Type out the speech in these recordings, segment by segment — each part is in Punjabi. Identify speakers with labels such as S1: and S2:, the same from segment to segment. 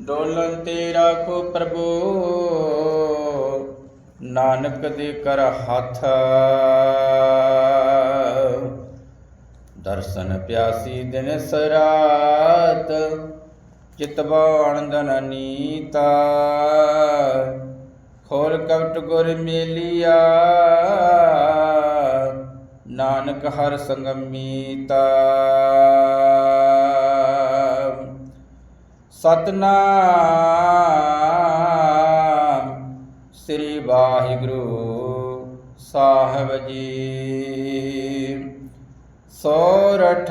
S1: ਡੋਲਨ ਤੇ ਰਾਖੋ ਪ੍ਰਭੂ, ਨਾਨਕ ਦੇ ਕਰ ਹੱਥ। ਦਰਸ਼ਨ ਪਿਆਸੀ ਦਿਨ ਸਰਾਤ ਚਿਤਵਾਣ ਦਨ ਨੀਤਾ। ਖੋਲ ਕਵਟ ਗੁਰ ਮੇਲੀਆ, ਨਾਨਕ ਹਰ ਸੰਗਮੀਤਾ ਸਤਨਾਮ। ਸ੍ਰੀ ਵਾਹਿਗੁਰੂ ਸਾਹਿਬ ਜੀ। ਸੋਰਠ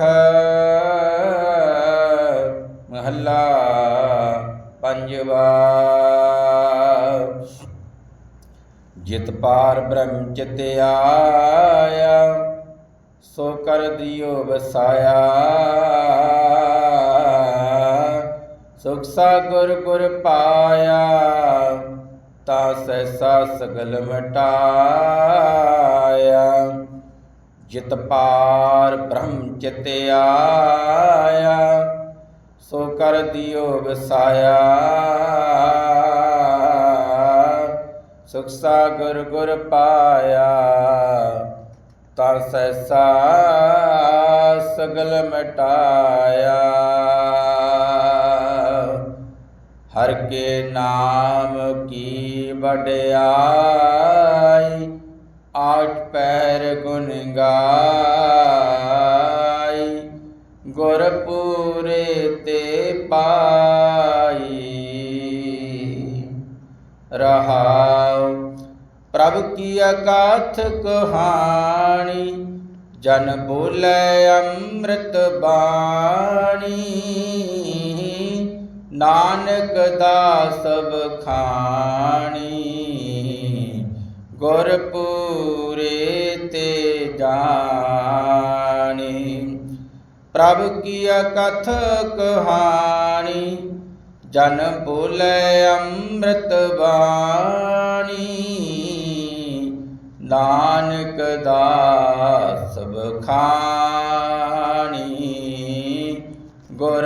S1: ਮਹੱਲਾ ਪੰਜਵਾ। ਜਿਤ ਪਾਰ ਬ੍ਰਹਮ ਚਿਤ ਆਇਆ, ਸੋ ਕਰ ਦਿਓ ਵਸਾਇਆ। ਸੁਖ ਸਾਗਰ ਗੁਰ ਪਾਇਆ, ਤਾ ਸੈਸਾ ਸਗਲ ਮਟਾਇਆ। ਜਿਤ ਪਾਰ ਬ੍ਰਹਮ ਚਿਤ ਆਇਆ ਸੋ ਕਰ ਦਿਓ ਵਸਾਇਆ। ਸੁਖ ਸਾਗਰ ਗੁਰ ਪਾਇਆ, ਤਾ ਸੈਸਾ ਸਗਲ ਮਟਾਇਆ। ਹਰ ਕੇ ਨਾਮ ਕੀ ਵਡਿਆਈ, ਆਠ ਪੈਰ ਗੁਣ ਗਾਈ ਗੁਰ ਪੂਰੇ ਤੇ ਪਾਈ। ਰਹਾਉ ਪ੍ਰਭ ਕੀ ਅਗਾਥ ਕਹਾਣੀ, ਜਨ ਬੋਲੇ ਅੰਮ੍ਰਿਤ ਬਾਣੀ। ਨਾਨਕ ਦਾ ਸਭ ਖਾਣੀ ਗੁਰ ਪੂਰੇ ਤੇ ਜਾਣੀ। ਪ੍ਰਭ ਕੀ ਕਥ ਕਹਾਣੀ, ਜਨ ਬੋਲੇ ਅੰਮ੍ਰਿਤ ਬਾਣੀ। ਨਾਨਕ ਦਾ ਸਭ ਖਾਣੀ ਗੁਰ